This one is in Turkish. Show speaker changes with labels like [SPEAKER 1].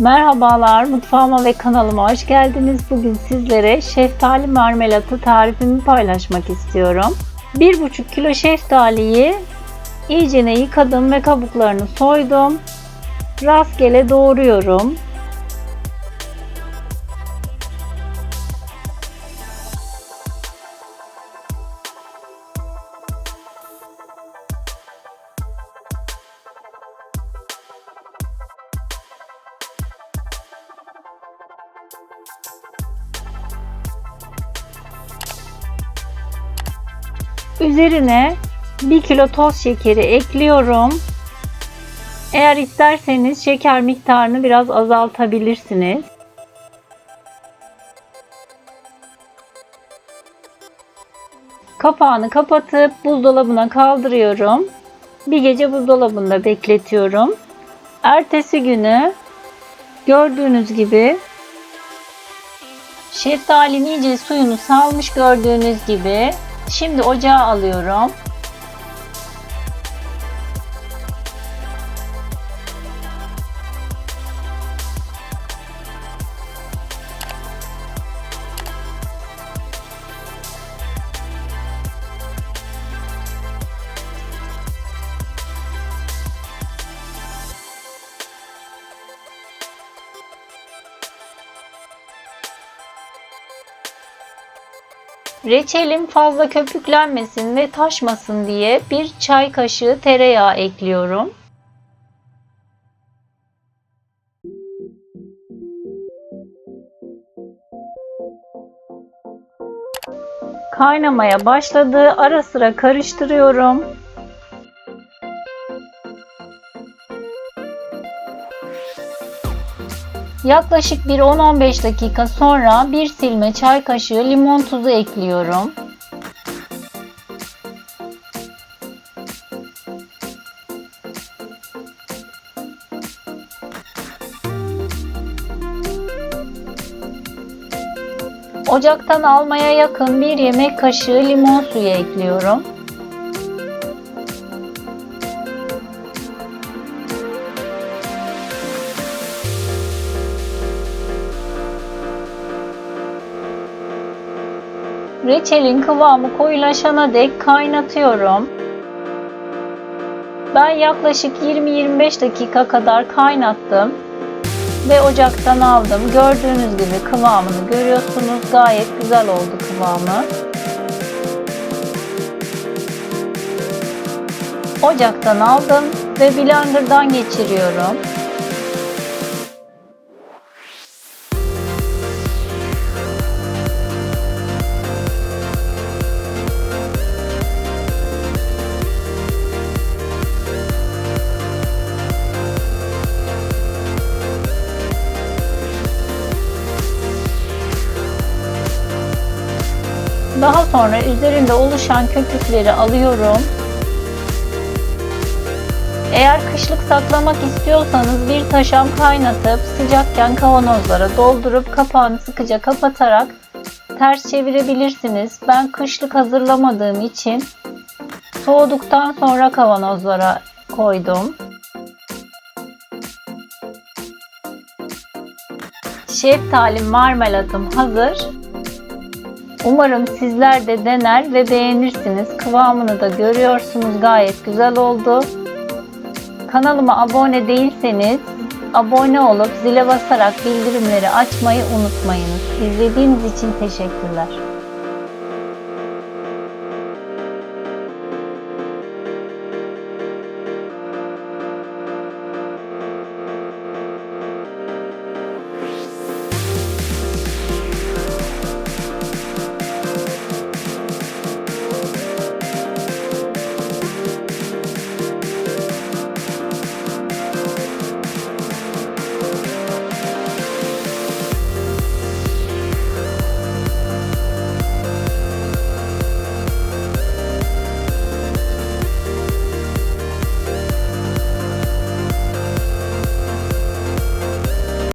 [SPEAKER 1] Merhabalar, mutfağıma ve kanalıma hoş geldiniz. Bugün sizlere şeftali marmelatı tarifimi paylaşmak istiyorum. 1,5 kilo şeftaliyi iyicene yıkadım ve kabuklarını soydum. Rastgele doğruyorum. Üzerine 1 kilo toz şekeri ekliyorum. Eğer isterseniz şeker miktarını biraz azaltabilirsiniz. Kapağını kapatıp buzdolabına kaldırıyorum. Bir gece buzdolabında bekletiyorum. Ertesi günü gördüğünüz gibi şeftalinin iyice suyunu salmış gördüğünüz gibi Şimdi ocağa alıyorum. Reçelim fazla köpüklenmesin ve taşmasın diye bir çay kaşığı tereyağı ekliyorum. Kaynamaya başladı. Ara sıra karıştırıyorum. Yaklaşık bir 10-15 dakika sonra bir silme çay kaşığı limon tuzu ekliyorum. Ocaktan almaya yakın bir yemek kaşığı limon suyu ekliyorum. Reçelin kıvamı koyulaşana dek kaynatıyorum. Ben yaklaşık 20-25 dakika kadar kaynattım ve ocaktan aldım. Gördüğünüz gibi kıvamını görüyorsunuz. Gayet güzel oldu kıvamı. Ocaktan aldım ve blenderdan geçiriyorum. Daha sonra üzerinde oluşan köpükleri alıyorum. Eğer kışlık saklamak istiyorsanız bir taşam kaynatıp sıcakken kavanozlara doldurup kapağını sıkıca kapatarak ters çevirebilirsiniz. Ben kışlık hazırlamadığım için soğuduktan sonra kavanozlara koydum. Şeftali marmelatım hazır. Umarım sizler de dener ve beğenirsiniz. Kıvamını da görüyorsunuz gayet güzel oldu. Kanalıma abone değilseniz abone olup zile basarak bildirimleri açmayı unutmayınız. İzlediğiniz için teşekkürler.